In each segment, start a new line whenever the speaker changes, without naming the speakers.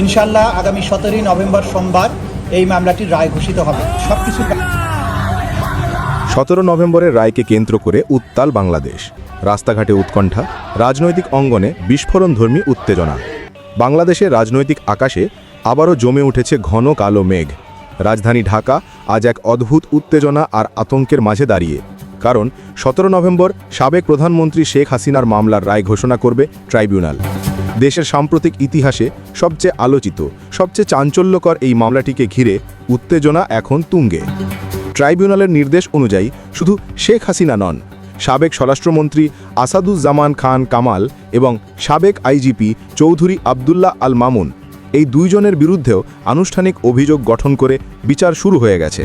ইনশাল্লাহ আগামী সতেরোই নভেম্বর সোমবার এই মামলাটির রায় ঘোষিত হবে। সব কিছু
সতেরো নভেম্বরের রায়কে কেন্দ্র করে উত্তাল বাংলাদেশ। রাস্তাঘাটে উৎকণ্ঠা, রাজনৈতিক অঙ্গনে বিস্ফোরণধর্মী উত্তেজনা। বাংলাদেশের রাজনৈতিক আকাশে আবারও জমে উঠেছে ঘন কালো মেঘ। রাজধানী ঢাকা আজ এক অদ্ভুত উত্তেজনা আর আতঙ্কের মাঝে দাঁড়িয়ে। কারণ সতেরো নভেম্বর সাবেক প্রধানমন্ত্রী শেখ হাসিনার মামলার রায় ঘোষণা করবে ট্রাইব্যুনাল। দেশের সাম্প্রতিক ইতিহাসে সবচেয়ে আলোচিত, সবচেয়ে চাঞ্চল্যকর এই মামলাটিকে ঘিরে উত্তেজনা এখন তুঙ্গে। ট্রাইব্যুনালের নির্দেশ অনুযায়ী শুধু শেখ হাসিনা নন, সাবেক স্বরাষ্ট্রমন্ত্রী আসাদুজ্জামান খান কামাল এবং সাবেক আইজিপি চৌধুরী আবদুল্লাহ আল মামুন এই দুইজনের বিরুদ্ধেও আনুষ্ঠানিক অভিযোগ গঠন করে বিচার শুরু হয়ে গেছে।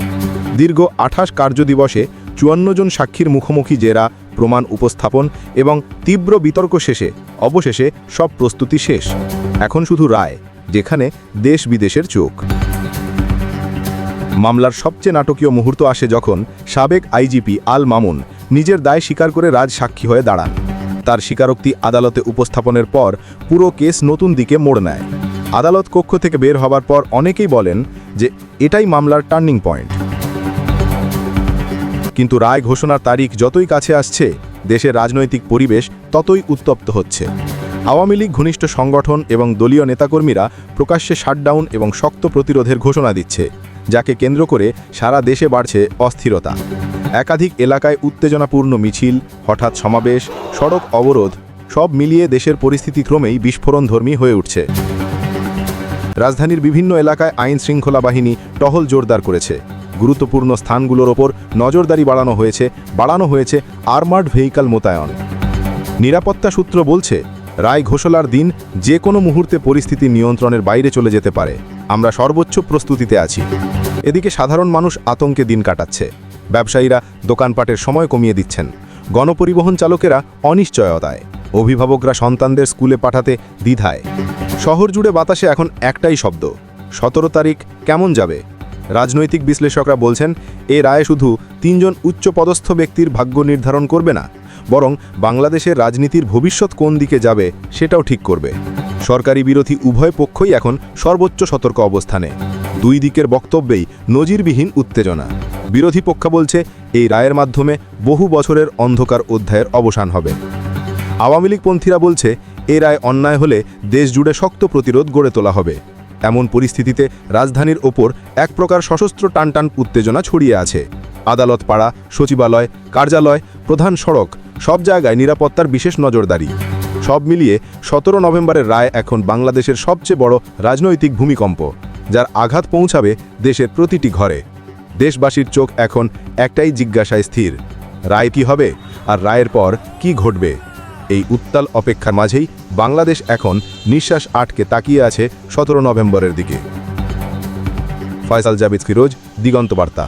দীর্ঘ আঠাশ কার্যদিবসে চুয়ান্ন জন সাক্ষীর মুখোমুখি জেরা প্রমাণ উপস্থাপন এবং তীব্র বিতর্ক শেষে, অবশেষে সব প্রস্তুতি শেষ। এখন শুধু রায়, যেখানে দেশ বিদেশের চোখ। মামলার সবচেয়ে নাটকীয় মুহূর্ত আসে যখন সাবেক আইজিপি আল মামুন নিজের দায় স্বীকার করে রাজ সাক্ষী হয়ে দাঁড়ান। তার স্বীকারোক্তি আদালতে উপস্থাপনের পর পুরো কেস নতুন দিকে মোড় নেয়। আদালত কক্ষ থেকে বের হবার পর অনেকেই বলেন যে এটাই মামলার টার্নিং পয়েন্ট। কিন্তু রায় ঘোষণার তারিখ যতই কাছে আসছে, দেশের রাজনৈতিক পরিবেশ ততই উত্তপ্ত হচ্ছে। আওয়ামী লীগ, ঘনিষ্ঠ সংগঠন এবং দলীয় নেতাকর্মীরা প্রকাশ্যে শাটডাউন এবং শক্ত প্রতিরোধের ঘোষণা দিচ্ছে, যাকে কেন্দ্র করে সারা দেশে বাড়ছে অস্থিরতা। একাধিক এলাকায় উত্তেজনাপূর্ণ মিছিল, হঠাৎ সমাবেশ, সড়ক অবরোধ, সব মিলিয়ে দেশের পরিস্থিতি ক্রমেই বিস্ফোরণধর্মী হয়ে উঠছে। রাজধানীর বিভিন্ন এলাকায় আইন শৃঙ্খলা বাহিনী টহল জোরদার করেছে। গুরুত্বপূর্ণ স্থানগুলোর ওপর নজরদারি বাড়ানো হয়েছে বাড়ানো হয়েছে আর্মার্ড ভেহিকাল মোতায়েন। নিরাপত্তা সূত্র বলছে, রায় ঘোষলার দিন যে কোনো মুহূর্তে পরিস্থিতি নিয়ন্ত্রণের বাইরে চলে যেতে পারে। আমরা সর্বোচ্চ প্রস্তুতিতে আছি। এদিকে সাধারণ মানুষ আতঙ্কে দিন কাটাচ্ছে। ব্যবসায়ীরা দোকানপাটের সময় কমিয়ে দিচ্ছেন। গণপরিবহন চালকেরা অনিশ্চয়তায়। অভিভাবকরা সন্তানদের স্কুলে পাঠাতে দ্বিধায়। শহর জুড়ে বাতাসে এখন একটাই শব্দ, সতেরো তারিখ কেমন যাবে? রাজনৈতিক বিশ্লেষকরা বলছেন, এ রায় শুধু তিনজন উচ্চপদস্থ ব্যক্তির ভাগ্য নির্ধারণ করবে না, বরং বাংলাদেশের রাজনীতির ভবিষ্যৎ কোন দিকে যাবে সেটাও ঠিক করবে। সরকারি বিরোধী উভয় পক্ষই এখন সর্বোচ্চ সতর্ক অবস্থানে। দুই দিকের বক্তব্যেই নজিরবিহীন উত্তেজনা। বিরোধী পক্ষ বলছে, এই রায়ের মাধ্যমে বহু বছরের অন্ধকার অধ্যায়ের অবসান হবে। আওয়ামী লীগপন্থীরা বলছে, এ রায় অন্যায় হলে দেশ জুড়ে শক্ত প্রতিরোধ গড়ে তোলা হবে। এমন পরিস্থিতিতে রাজধানীর ওপর এক প্রকার সশস্ত্র টানটান উত্তেজনা ছড়িয়ে আছে। আদালত পাড়া সচিবালয়, কার্যালয়, প্রধান সড়ক সব জায়গায় নিরাপত্তার বিশেষ নজরদারি। সব মিলিয়ে সতেরো নভেম্বরের রায় এখন বাংলাদেশের সবচেয়ে বড় রাজনৈতিক ভূমিকম্প, যার আঘাত পৌঁছাবে দেশের প্রতিটি ঘরে। দেশবাসীর চোখ এখন একটাই জিজ্ঞাসায় স্থির, রায় কি হবে আর রায়ের পর কি ঘটবে? এই উত্তাল অপেক্ষার মাঝেই বাংলাদেশ এখন নিঃশ্বাস আটকে তাকিয়ে আছে সতেরো নভেম্বরের দিকে। ফয়সাল জাবিদ ফিরোজ দিগন্ত বার্তা।